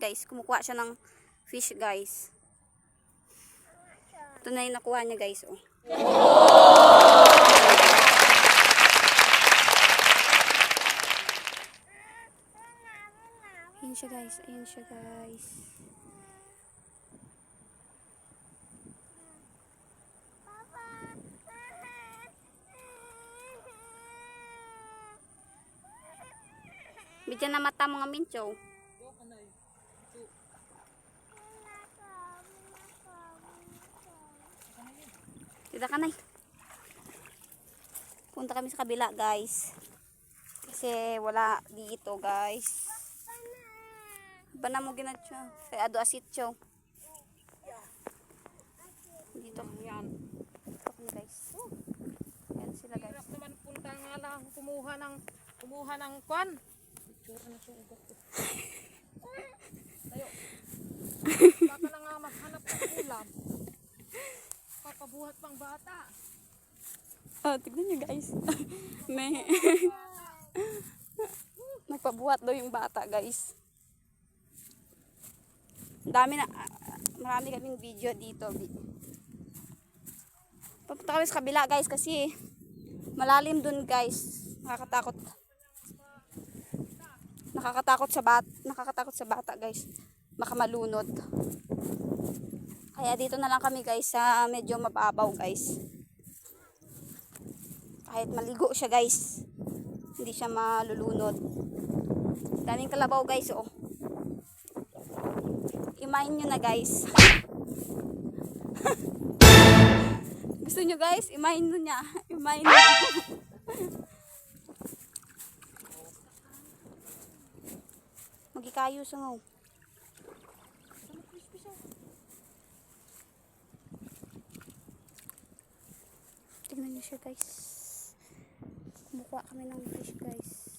guys. Kumukuha siya ng fish guys. Ito na yung nakuha niya guys. Oh. Ayun siya guys. Ayun siya guys. Bigyan na mata mga mincho. Kita ka na Punta kami sa kabila guys. Kasi wala dito guys. Ba na mo ginatyo? Kaya ado asityo. Dito. Yan. Dito guys. Yan sila guys. Hirap naman punta nga lang kumuha ng kumuha ng kwan. Itsura na itong ugat ko. Tayo. Baka na nga maghanap ng ulam. Papabuhat pang bata. Oh, tignan nyo guys. May Nagpabuhat daw yung bata guys. Dami na, marami kaming video dito. Papunta kami sa kabila guys kasi malalim dun guys. Nakakatakot. Nakakatakot sa bat, nakakatakot sa bata guys. Baka malunod. Kaya dito na lang kami guys sa medyo mababaw guys. Kahit maligo siya guys. Hindi siya malulunod. Daming kalabaw guys oh. Imahin nyo na guys. Gusto nyo guys? Imahin nyo niya. Imahin nyo. Magikayo sa ngaw. Siya guys. Kumukuha kami ng fish guys.